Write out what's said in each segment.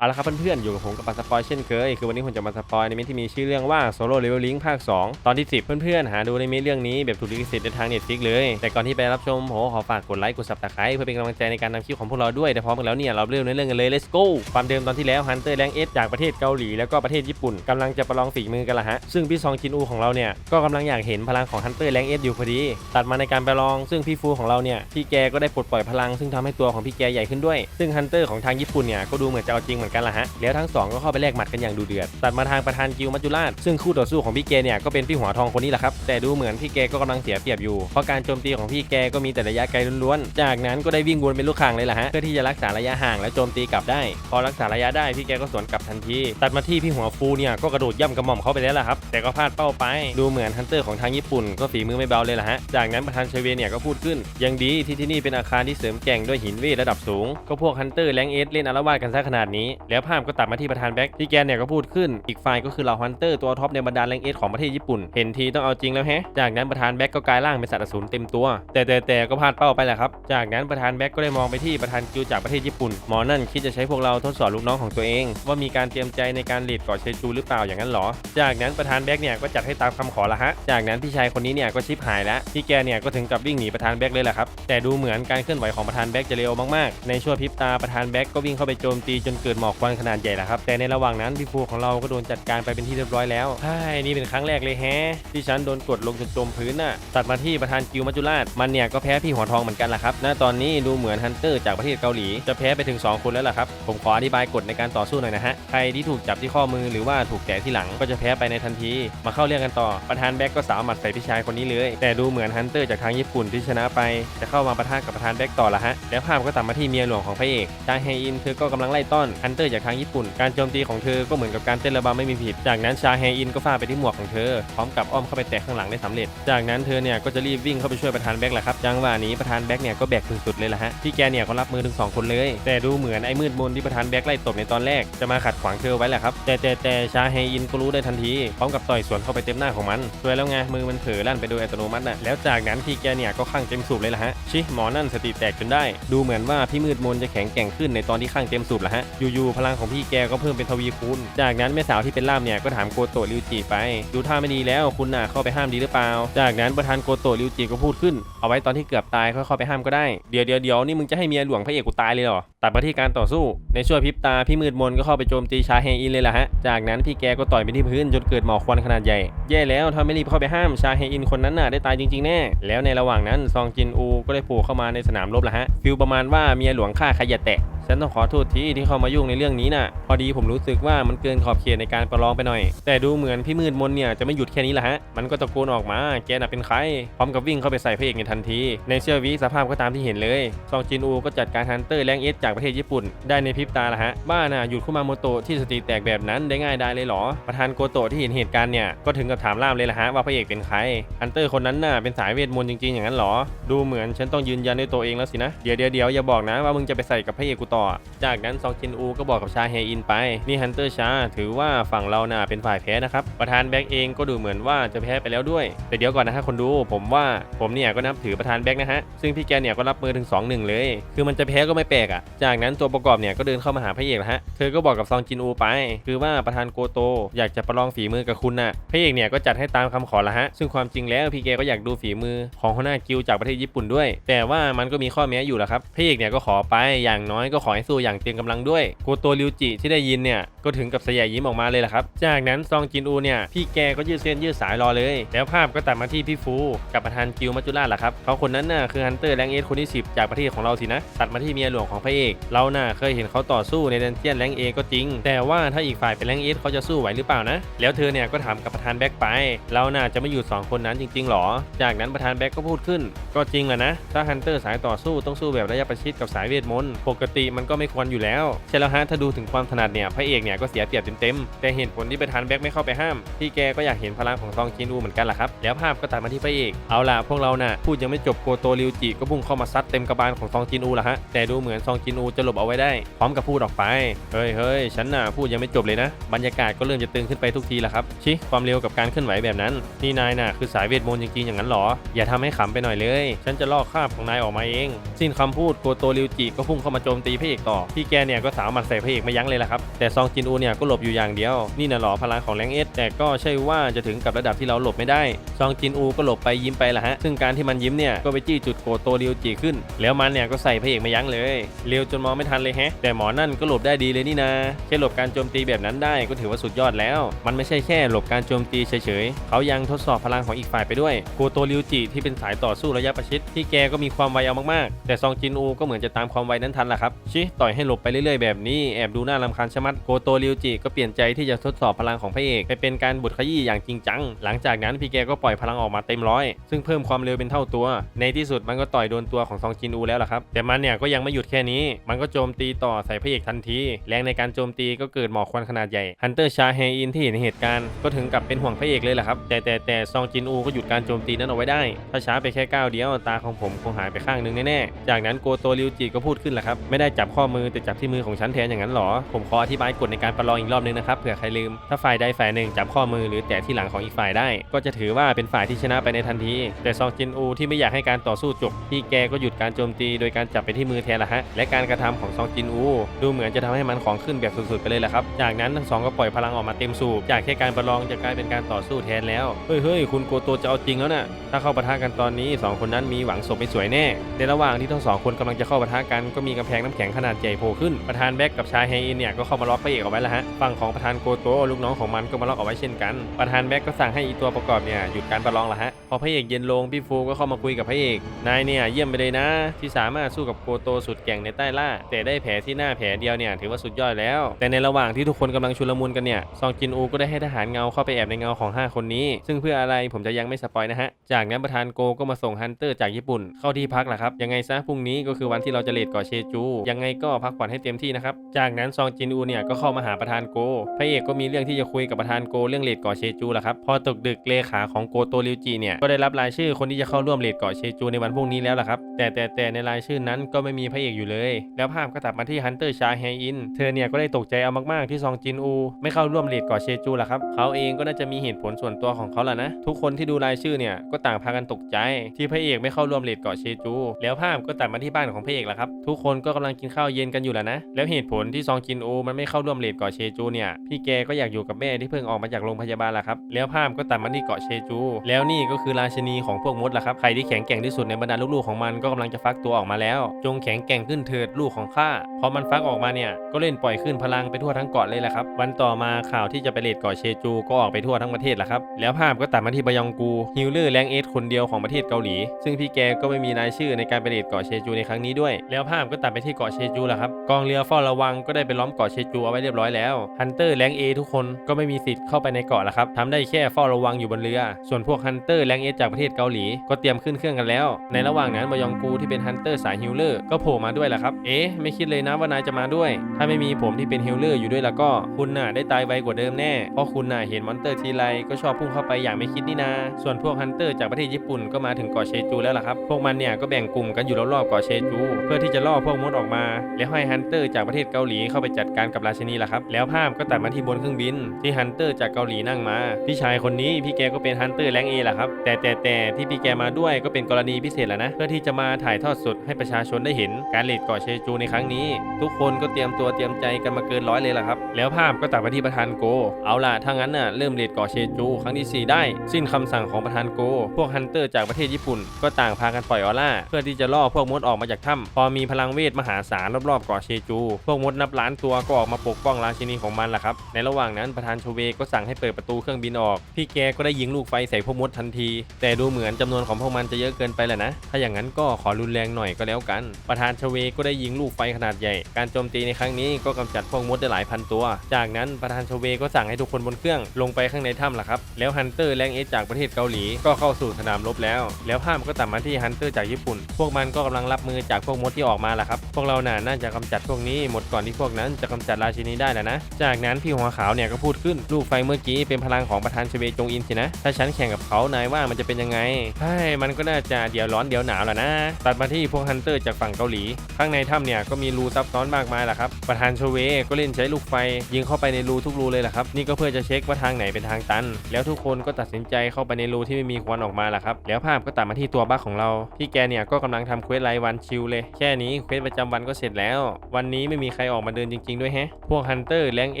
เอาละครับเพื่อนๆ อยู่กับผมกับปันสปอยเช่นเคย คือวันนี้ผมจะมาสปอยในมิที่มีชื่อเรื่องว่า Solo Leveling ภาค 2 ตอนที่ 10 เพื่อนๆ หาดูในมิเรื่องนี้แบบถูกลิขสิทธิ์ในทาง Netflix เลย แต่ก่อนที่ไปรับชมผมขอฝากกดไลค์กด subscribe เพื่อเป็นกำลังใจในการทำคลิปของพวกเราด้วย แต่พร้อมกันแล้วเนี่ย เราเริ่มในเรื่องกันเลย let's go ความเดิมตอนที่แล้ว Hunter Rank S จากประเทศเกาหลีแล้วก็ประเทศญี่ปุ่นกำลังจะประลองฝีมือกันละฮะซึ่งพี่ซองจินอูของเราเนี่ยก็กำลังอยากเห็นพลังของ Hunter Rank S อยู่พอดี ตัดมาในการประลอง ซึ่งพี่ฟูของเราเนี่ยพี่แกก็ได้ปลดปล่อยพลังซึ่งทำให้ตัวของพี่แกใหญ่ขึ้นด้วย ซึ่งฮันเตอร์ของทางญี่ปุ่นเนี่ยก็ดูเหมือนจะเอาจริงเหมือนกันละฮะ แล้วทั้งสองก็เข้าไปแลกหมัดกันอย่างดูเดือด ตัดมาทางประธานกิลมัจจุราช ซึ่งคู่ต่อสู้ของพี่แกเนี่ยก็เป็นพี่หัวทองคนนี้แหละครับ แต่ดูเหมือนพี่แกก็กำลังเสียเปรียบอยู่ เพราะการโจมตีของพี่แกก็มีแต่ระยะไกลล้วนๆ จากนั้นก็ได้วิ่งวนเป็นลูกคางเลยล่ะฮะ เพื่อที่จะรักษาระยะห่างและโจมตีกลับได้ พอรักษาระยะได้พี่แกก็สวนกลับทันที ตัดมาที่พี่หัวฟูเนี่ยก็กระโดดย่ำกระหม่อมเขาไปแล้วล่ะครับ แต่ก็พลาดเป้าไป ดูเหมือนฮันเตอร์ของทางญี่ปุ่นก็ฝีมือไม่เบาเลยล่ะฮะ จากนั้นประธานเชเวเนี่ยก็พูดขึ้น ยังดีที่ที่นี่เป็นอาคารที่เสริมแก่งด้วยหินเวทระดับสูง ก็พวกฮันเตอร์แรงเอสเล่นอารวาสกันซะขนาดนี้แล้วภาพก็ตัดมาที่ประธานแบ็คที่แกเนี่ยก็พูดขึ้นอีกฝ่ายก็คือเหล่าฮันเตอร์ตัวท็อปในบรรดาแรงเอสของประเทศญี่ปุ่น เห็นทีต้องเอาจริงแล้วแฮะ จากนั้นประธานแบ็คก็กลายร่างเป็นสัตว์อสูรเต็มตัว แต่แต่แต่ก็พลาดเป้าไปแหละครับ จากนั้นประธานแบ็คก็ได้มองไปที่ประธานกิลจากประเทศญี่ปุ่น หมอนั่นคิดจะใช้พวกเราทดสอบลูกน้องของตัวเอง ว่ามีการเตรียมใจในการหลีดกาะเชจูหรือเปล่าอย่างนั้นหรอ จากนั้นประธานแบ็คเนี่ยก็จัดให้ตามคำขอละฮะ จากนั้นพี่ชายคนนี้เนี่ยก็ชิปหายแล้วที่แกเนี่ยก็ถึงกับวิ่งหนีประธานแบ็คเลยแหละครับแต่ดูเหมือนการเคลื่อนไหวของประธานแบ็คจะเร็วมากๆ ในช่วงพริบตาประธานแบ็คก็วิ่งเข้าไปโจมตีจนเกิดหมอกควันขนาดใหญ่แหละครับแต่ในระหว่างนั้นพี่ฟูของเราก็โดนจัดการไปเป็นที่เรียบร้อยแล้วใช่นี่เป็นครั้งแรกเลยแฮะที่ฉันโดนกดลงจนจมพื้นน่ะตัดมาที่ประธานกิลมัจจุราชมันเนี่ยก็แพ้พี่หัวทองเหมือนกันแหละครับณตอนนี้ดูเหมือนฮันเตอร์จากประเทศเกาหลีจะแพ้ไปถึง 2 คนแล้วล่ะครับ ผมขออธิบายกฎในการต่อสู้หน่อยนะฮะ ใครที่ถูกจับที่ข้อมือหรือว่าถูกแตะที่หลังก็จะแพ้ไปในทันที มาเข้าเรื่องกันต่อ ประธานแบ็กก็สาวหมัดใส่พี่ชายคนนี้เลย แต่ดูเหมือนฮันเตอร์จากทางญี่ปุ่นที่ชนะไป จะเข้ามาปะทะกับประธานแบ็กต่อละฮะ แล้วภาพก็ตัดมาที่เมียหลวงของพระเอกจางเฮอินเธอก็กำลังไล่ต้อนฮันเตอร์จากทางญี่ปุ่น การโจมตีของเธอก็เหมือนกับการเต้นระบำไม่มีผิด จากนั้นชาเฮอินก็ฟาดไปที่หมวกของเธอ พร้อมกับอ้อมเข้าไปแตะข้างหลังได้สำเร็จ จากนั้นเธอเนี่ยก็จะรีบวิ่งเข้าไปช่วยประธานแบ็กแหละครับ จังหวะนี้ประธานแบ็กเนี่ยก็แบกถึงสุดเลยละฮะ ที่แกเนี่ยเขารับมือถึงสองคนเลย แต่ดูเหมือนไอ้มืดมนที่ประธานแบ็กไล่ตบในตอนแรกจะมาขัดขวางเธอไว้แหละครับ แต่แต่แต่ชาเฮอินก็รู้ได้ทันทีพร้อมกับต่อยสวนเข้าไปเต็มหน้าของมันสวยแล้วไงมือมันเผลอลั่นไปโดยอัตโนมัติน่ะแล้วจากนั้นที่แกเนี่ยก็ข้างเต็มสูบเลยละฮะชิหมอนั่นสติแตกจนได้ ดูเหมือนว่าพี่มืดมนจะแข็งแกร่งขึ้นในตอนที่ข้างเต็มสูบละฮะอยู่พลังของพี่แกก็เพิ่มเป็นทวีคูณ จากนั้นแม่สาวที่เป็นล่ามเนี่ยก็ถามโกโตะริวจิไป ดูท่าไม่ดีแล้วคุณน่ะเข้าไปห้ามดีหรือเปล่า จากนั้นประธานโกโตะริวจิก็พูดขึ้น เอาไว้ตอนที่เกือบตายค่อยเข้าไปห้ามก็ได้ เดี๋ยวเดี๋ยวเดี๋ยวนี่มึงจะให้เมียหลวงพระเอกกูตายเลยเหรอ ตัดมาที่การต่อสู้ ในช่วงพริบตาพี่มืดมนก็เข้าไปโจมตีชาเฮอินเลยล่ะฮะ จากนั้นพี่แกก็ต่อยไปที่พื้นจนเกิดหมอกควันขนาดใหญ่ แย่แล้วถ้าไม่รีบเข้าไปห้ามชาเฮอินคนนั้นน่ะได้ตายจริงๆแน่ แล้วในระหว่างนั้นซองจินอูก็ได้โผล่เข้ามาในสนามรบละฮะ ฟิลประมาณว่าเมียหลวงฆ่าใครอย่าแตะ ฉันต้องขอโทษทีที่เข้ามายุ่งในเรื่องนี้น่ะ พอดีผมรู้สึกว่ามันเกินขอบเขตในการประลองไปหน่อย แต่ดูเหมือนพี่มืดมนเนี่ยจะไม่หยุดแค่นี้ละฮะ มันก็ตะโกนออกมา แกน่ะเป็นใคร พร้อมกับวิ่งเข้าไปใส่พระเอกในทันที ในเชื่อวิสภาพก็ตามที่เห็นเลย ซองจินอูก็จัดการฮันเตอร์แรงเอสจากประเทศญี่ปุ่น ได้ในพริบตาละฮะ บ้าน่ะหยุดคุมาโมโตะที่สติแตกแบบนั้นได้ง่ายได้เลยหรอ ประธานโกโตะที่เห็นเหตุการณ์เนี่ยก็ถึงกับถามล่ามเลยละฮะว่าพระเอกเป็นใคร ฮันเตอร์คนนั้นน่ะเป็นสายเวทมนต์จริงๆอย่างนั้นหรอ ดูเหมือนฉันต้องยืนยันด้วยตัวเองแล้วสินะ เดี๋ยวเดี๋ยวเดี๋ยวอย่าบอกนะว่ามึงจะไปใส่กับพระเอกกูตอ จากนั้นซองจินอูก็บอกกับชาเฮอินไป นี่ฮันเตอร์ชาถือว่าฝั่งเราน่ะเป็นฝ่ายแพ้นะครับ ประธานแบ็กเองก็ดูเหมือนว่าจะแพ้ไปแล้วด้วย แต่เดี๋ยวก่อนนะฮะคนดู ผมว่าผมเนี่ยก็นับถือประธานแบ็กนะฮะ ซึ่งพี่แกเนี่ยก็รับมือถึง 2-1 เลย คือมันจะแพ้ก็ไม่แปลกอะ จากนั้นตัวประกอบเนี่ยก็เดินเข้ามาหาพระเอกแล้วฮะ เธอก็บอกกับซองจินอูไป คือว่าประธานโกโตอยากจะประลองฝีมือกับคุณน่ะ พระเอกเนี่ยก็จัดให้ตามคำขอละฮะ ซึ่งความจริงแล้วพี่แกก็อยากดูฝีมือของหัวหน้ากิลจากประเทศญี่ปุ่นด้วย แต่ว่ามันก็มีข้อแม้อยู่แหละครับ พระเอกเนี่ยก็ขอไป อย่างน้อยก็ขออให้สู้อย่างเต็มกำลังด้วยโกโตริวจิที่ได้ยินเนี่ยก็ถึงกับสยายยิ้มออกมาเลยแหละครับ จากนั้นซองจินอูเนี่ยพี่แกก็ยืดเส้นยืดสายรอเลย แล้วภาพก็ตัดมาที่พี่ฟูกับประธานกิลมัจจุราชแหละครับเขาคนนั้นน่ะคือฮันเตอร์แรงเอสคนที่10 จากประเทศของเราสินะตัดมาที่เมียหลวงของพระเอกเราน่ะเคยเห็นเขาต่อสู้ในเดนเจียนแรงเอก็จริง แต่ว่าถ้าอีกฝ่ายเป็นแรงเอสเขาจะสู้ไหวหรือเปล่านะ แล้วเธอเนี่ยก็ถามกับประธานแบ็กไป เราน่ะจะไม่อยู่สองคนนั้นจริงๆหรอ จากนั้นประธานแบ็กก็พูดขึ้น ก็จริงแหละนะ ถ้าฮันเตอร์สายต่อสู้ต้องสู้แบบระยะประชิดกับสายเวทมนต์ ปกติมันก็ไม่ควรอยู่แล้ว ใช่แล้วฮะถ้าดูถึงความถนัดเนี่ยพระเอกเนี่ยก็เสียเปรียบเต็มๆแต่เหตุผลที่ประธานแบ็กไม่เข้าไปห้ามพี่แกก็อยากเห็นพลังของซองจินอูเหมือนกันแหละครับแล้วภาพก็ตัดมาที่พระเอกเอาล่ะพวกเราน่ะพูดยังไม่จบโกโตริวจิก็พุ่งเข้ามาซัดเต็มกระบาลของซองจินอูละฮะแต่ดูเหมือนซองจินอูจะหลบเอาไว้ได้ พร้อมกับพูดออกไปเฮ้ยเฮ้ยฉันน่ะพูดยังไม่จบเลยนะ บรรยากาศก็เริ่มจะตึงขึ้นไปทุกทีละครับชิความเร็วกับการเคลื่อนไหวแบบนั้น นี่นายน่ะคือสายเวทมนต์จริงๆอย่างนั้นหรอ อย่าทำให้ขำไปหน่อยเลย ฉันจะลอกคราบของนายออกมาเอง สิ้นคำพูดโกโตริวจิก็พุ่งเข้ามาโจมตีพระระเอกต่อ พี่แกเนี่ยก็สาวหมัดใส่พระเอกไม่ยั้งเลยละครับ แต่ซองจินอูเนี่ยก็หลบอยู่อย่างเดียว นี่น่ะหรอพลังของแรงเอสแต่ก็ใช่ว่าจะถึงกับระดับที่เราหลบไม่ได้ ซองจินอูก็หลบไปยิ้มไปละฮะ ซึ่งการที่มันยิ้มเนี่ยก็ไปจี้จุดโกโตเรียวจีขึ้น แล้วมันเนี่ยก็ใส่พระเอกไม่ยั้งเลย เร็วจนมองไม่ทันเลยแฮะ แต่หมอนั่นก็หลบได้ดีเลยนี่นะแค่หลบการโจมตีแบบนั้นได้ก็ถือว่าสุดยอดแล้ว มันไม่ใช่แค่หลบการโจมตีเฉยๆ เขายังทดสอบพลังของอีกฝ่ายไปด้วย โกโตรียวจิที่เป็นสายต่อสู้ระยะประชิดที่แกก็มีความไวเอามากๆ แต่ซองจินอูก็เหมือนจะตามความไวนั้นทันแหละครับชิต่อยให้หลบไปเรื่อยๆแบบนี้แอบดูน่ารำคาญชะมัดโกโตรียวจิก็เปลี่ยนใจที่จะทดสอบพลังของพระเอกไปเป็นการบุดขยี้อย่างจริงจัง หลังจากนั้นพี่แกก็ปล่อยพลังออกมาเต็มร้อยซึ่งเพิ่มความเร็วเป็นเท่าตัว ในที่สุดมันก็ต่อยโดนตัวของซองจินอูแล้วล่ะครับ แต่มันเนี่ยก็ยังไม่หยุดแค่นี้ มันก็โจมตีต่อใส่พระเอกทันที แรงในการโจมตีก็เกิดหมอกควันขนาดใหญ่ฮันเตอร์ชาเฮอินที่เห็นเหตุการณ์ก็ถึงกับเป็นห่วงพระเอกเลยล่ะครับแต่แต่แต่ซองจินอูก็หยุดการโจมตีนั้นเอาไว้ได้ ถ้าช้าไปแค่ก้าวเดียวตาของผมคงหายไปข้างหนึงแน่ๆจากนั้นโกโตริวจิก็พูดขึ้นแหละครับไม่ได้จับข้อมือแต่จับที่มือของฉันแทนอย่างนั้นหรอ ผมขออธิบายกฎในการประลองอีกรอบนึงนะครับเผื่อใครลืม ถ้าฝ่ายใดฝ่ายหนึ่งจับข้อมือหรือแตะที่หลังของอีกฝ่ายได้ ก็จะถือว่าเป็นฝ่ายที่ชนะไปในทันที แต่ซองจินอูที่ไม่อยากให้การต่อสู้จบพี่แกก็หยุดการโจมตีโดยการจับไปที่มือแทนละฮะ และการกระทำของซองจินอู ดูเหมือนจะทำให้มันของขึ้นแบบสุดๆไปเลยแหละครับ จากนั้นทั้งสองก็ปล่อยพลังออกมาเต็มสูบ จากแค่การประลองจะกลายเป็นการต่อสู้แทนแล้ว เฮ้ยเฮ้ยคุณโกโตจะเอาจริงแล้วน่ะ ถ้าเข้าปะทะกันตอนนี้สองคนนั้นมีหวังศพไม่สวยแน่ ในระหว่างที่ทั้งสองคนกำลังจะเข้าปะทะกันก็มีกำแพงน้ำแข็งขนาดใหญ่โผล่ขึ้นประธานแบ็กกับชายเฮอินเนี่ยก็เข้ามาล็อกพระเอกเอาไว้แล้วฮะฝั่งของประธานโกโตลูกน้องของมันก็มาล็อกเอาไว้เช่นกันประธานแบ็กก็สั่งให้อีตัวประกอบเนี่ยหยุดการประลองละฮะพอพระเอกเย็นลงพี่ฟูก็เข้ามาคุยกับพระเอกนายเนี่ยเยี่ยมไปเลยนะ ที่สามารถสู้กับโกโตสุดแก่งในใต้ล่า แต่ได้แผลที่หน้าแผลเดียวเนี่ยถือว่าสุดยอดแล้ว แต่ในระหว่างที่ทุกคนกำลังชุลมุนกันเนี่ยซองจินอูก็ได้ให้ทหารเงาเข้าไปแอบในเงาของ 5 คนนี้ ซึ่งเพื่ออะไรผมจะยังไม่สปอยนะฮะจากนั้นประธานโกก็มาส่งฮันเตอร์จากญี่ปุ่นเข้าที่พักแหละครับยังไงซะพรุ่งนี้ก็คือวันที่เราจะเลดกาะเชจูยังไงก็พักผ่อนให้เต็มที่นะครับ จากนั้นซองจินอูเนี่ยก็เข้ามาหาประธานโก พระเอกก็มีเรื่องที่จะคุยกับประธานโกเรื่องเลดเกาะเชจูแหละครับ พอตกดึกเลขาของโกโตริวจิเนี่ยก็ได้รับรายชื่อคนที่จะเข้าร่วมเลดเกาะเชจูในวันพรุ่งนี้แล้วล่ะครับ แต่แต่แต่ในรายชื่อนั้นก็ไม่มีพระเอกอยู่เลย แล้วภาพก็ตัดมาที่ฮันเตอร์ชาแฮอิน เธอเนี่ยก็ได้ตกใจเอามากๆที่ซองจินอู ไม่เข้าร่วมเลดเกาะเชจูล่ะครับ เขาเองก็น่าจะมีเหตุผลส่วนตัวของเขาแหละนะ ทุกคนที่ดูรายชื่อเนี่ยก็ต่างพากันตกใจ ที่พระเอกไม่เข้าร่วมเลดเกาะเชจู แล้วภาพก็ตัดมาที่บ้านของพระเอกล่ะครับ ทุกคนก็กำลังกินข้าวเย็นกันอยู่แหละนะ แล้วเหตุผลที่ซองจินอูมันไม่เข้าร่วมเลดเกาะเชจูเนี่ย พี่แกก็อยากอยู่กับแม่ที่เพิ่งออกมาจากโรงพยาบาลล่ะครับ แล้วภาพก็ตัดมาที่เกาะเชจู แล้วนี่ก็คือราชินีของพวกมดล่ะครับ ใครที่แข็งแกร่งที่สุดในบรรดาลูกๆของมันก็กำลังจะฟักตัวออกมาแล้ว จงแข็งแกร่งขึ้นเถิดลูกของข้า พอมันฟักออกมาเนี่ย ก็เล่นปล่อยขึ้นพลังไปทั่วทั้งเกาะเลยแหละครับ วันต่อมาข่าวที่จะไปเลดเกาะเชจูก็ออกไปทั่วทั้งประเทศแหละครับ แล้วภาพก็ตัดมาที่บยองกูฮิลเลอร์แรงเอสคนเดียวของประเทศเกาหลี ซึ่งพี่แกก็ไม่มีรายชื่อในการไปเลดเกาะเชจูในครั้งนี้ด้วย แล้วภาพก็ตัดไปที่เกาะเชชจูแหละครับกองเรือเฝ้าระวังก็ได้ไปล้อมเกาะเชจูเอาไว้เรียบร้อยแล้วฮันเตอร์แรงเอทุกคนก็ไม่มีสิทธิ์เข้าไปในเกาะแล้วครับทำได้แค่เฝ้าระวังอยู่บนเรือ ส่วนพวกฮันเตอร์แรงเอจากประเทศเกาหลีก็เตรียมขึ้นเครื่องกันแล้ว ในระหว่างนั้นบยองกูที่เป็นฮันเตอร์สายฮิลเลอร์ก็โผล่มาด้วยแหละครับเอ๊ะไม่คิดเลยนะว่านายจะมาด้วย ถ้าไม่มีผมที่เป็นฮิลเลอร์อยู่ด้วยแล้วก็คุณน่ะได้ตายไวกว่าเดิมแน่เพราะคุณน่ะเห็นมอนเตอร์ทีไรก็ชอบพุ่งเข้าไปอย่างไม่คิดนี่นาส่วนพวกฮันเตอร์จากประเทศญี่ปุ่นก็มาถึงเกาะเชจูแล้วล่ะครับพวกมันเนี่ยก็แบ่งกลุ่มกันอยู่รอบๆเกาะเชจู เพื่อที่จะล่อพวกมดออกมาแล้วให้ฮันเตอร์จากประเทศเกาหลีเข้าไปจัดการกับราชินีล่ะครับ แล้วภาพก็ตัดมาที่บนเครื่องบิน ที่ฮันเตอร์จากเกาหลีนั่งมา พี่ชายคนนี้พี่แกก็เป็นฮันเตอร์แรงเอแหละครับ แต่แต่แต่ที่พี่แกมาด้วยก็เป็นกรณีพิเศษแหละนะ เพื่อที่จะมาถ่ายทอดสดให้ประชาชนได้เห็นการเลดเกาะเชจูในครั้งนี้ ทุกคนก็เตรียมตัวเตรียมใจกันมาเกินร้อยเลยล่ะครับ แล้วภาพก็ตัดมาที่ประธานโก เอาล่ะถ้างั้นน่ะเริ่มเลดเกาะเชจูครั้งที่ 4 ได้ สิ้นคำสั่งของประธานโก พวกฮันเตอร์จากประเทศญี่ปุ่น ก็ต่างพากันปล่อยออร่าเพื่อที่จะล่อพวกมดออกมาจากถ้ำพอมีพลังเวทมหาศาลรอบๆเกาะเชจู พวกมดนับล้านตัวก็ออกมาปกป้องราชินีของมันล่ะครับ ในระหว่างนั้นประธานโชเวก็สั่งให้เปิดประตูเครื่องบินออก พี่แกก็ได้ยิงลูกไฟใส่พวกมดทันที แต่ดูเหมือนจำนวนของพวกมันจะเยอะเกินไปแหละนะ ถ้าอย่างนั้นก็ขอรุนแรงหน่อยก็แล้วกัน ประธานชเวก็ได้ยิงลูกไฟขนาดใหญ่ การโจมตีในครั้งนี้ก็กำจัดพวกมดได้หลายพันตัว จากนั้นประธานชเวก็สั่งให้ทุกคนบนเครื่องลงไปข้างในถ้ำล่ะครับ แล้วฮันเตอร์แรงเอจากประเทศเกาหลีก็เข้าสู่สนามรบแล้ว แล้วภาพก็ตัดมาที่ฮันเตอร์จากญี่ปุ่น พวกมันก็กำลังรับมือจากพวกมดที่ออกมาล่ะครับ พวกเราน่ะน่าจะกำจัดพวกนี้หมดก่อนที่พวกนั้นจะกำจัดราชินีได้แล้วนะ จากนั้นพี่หัวขาวเนี่ยก็พูดขึ้นลูกไฟเมื่อกี้เป็นพลังของประธานชเวจงอินสินะ ถ้าฉันแข่งกับเขานายว่ามันจะเป็นยังไงใช่มันก็น่าจะเดี๋ยวร้อนเดี๋ยวหนาวแหละนะ ตัดมาที่พวกฮันเตอร์จากฝั่งเกาหลี ข้างในถ้ำเนี่ยก็มีรูซับซ้อนมากมายแหละครับประธานชเวก็เล่นใช้ลูกไฟ ยิงเข้าไปในรูทุกรูเลยแหละครับนี่ก็เพื่อจะเช็คว่าทางไหนเป็นทางตัน แล้วทุกคนก็ตัดสินใจเข้าไปในรูที่ไม่มีควันออกมาแหละครับแล้วภาพก็ตัดมาที่ตัวบั๊กของเราพี่แกเนี่ยก็กำลังทำเควสรายวันชิลเลย แค่นี้เควสประจำวันก็เสร็จแล้ว วันนี้ไม่มีใครออกมาเดินจริง ๆ ด้วยแฮะ พวกฮันเตอร์แรงเอ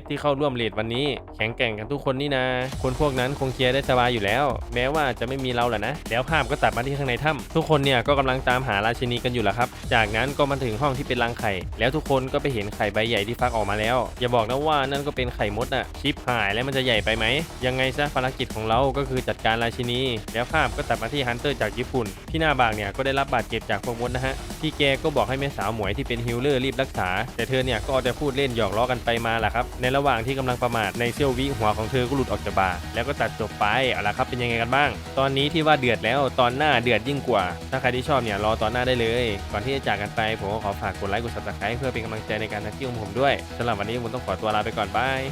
สที่เข้าร่วมเลดวันนี้ แข็งแกร่งกันทุกคนนี่นาคนพวกนั้นคงเคลียร์ได้สบายอยู่แล้ว แม้ว่าจะไม่มีเราแหละนะแล้วภาพก็ตัดมาที่ข้างในถ้ำทุกคนเนี่ยก็กำลังตามหาราชินีกันอยู่ละครับ จากนั้นก็มาถึงห้องที่เป็นรังไข่ แล้วทุกคนก็ไปเห็นไข่ใบใหญ่ที่ฟักออกมาแล้ว อย่าบอกนะว่านั่นก็เป็นไข่มดอะชิปหายแล้วมันจะใหญ่ไปไหมยังไงซะภารกิจของเราก็คือจัดการราชินี แล้วภาพก็ตัดมาที่ฮันเตอร์จากญี่ปุ่นพี่หน้าบางเนี่ยก็ได้รับบาดเจ็บจากพวกมดนะฮะพี่แกก็บอกให้แม่สาวหมวยที่เป็นฮิลเลอร์รีบรักษา แต่เธอเนี่ยก็จะพูดเล่นหยอกล้อกันไปมาแหละครับ ในระหว่างที่กำลังประมาทในเซี่ยววิหัวของเธอก็หลุดออกจากบ่าแล้วก็ตัดจบไปเอาละครับเป็นยังไงกันบ้าง ตอนนี้ที่ว่าเดือดแล้วตอนหน้าเดือดยิ่งกว่า ถ้าใครที่ชอบเนี่ยรอตอนหน้าได้เลย ก่อนที่จะจากกันไปผมก็ขอฝากกดไลค์กดซับสไครต์เพื่อเป็นกำลังใจในการทำคลิปของผมด้วยสำหรับวันนี้ผมต้องขอตัวลาไปก่อนบาย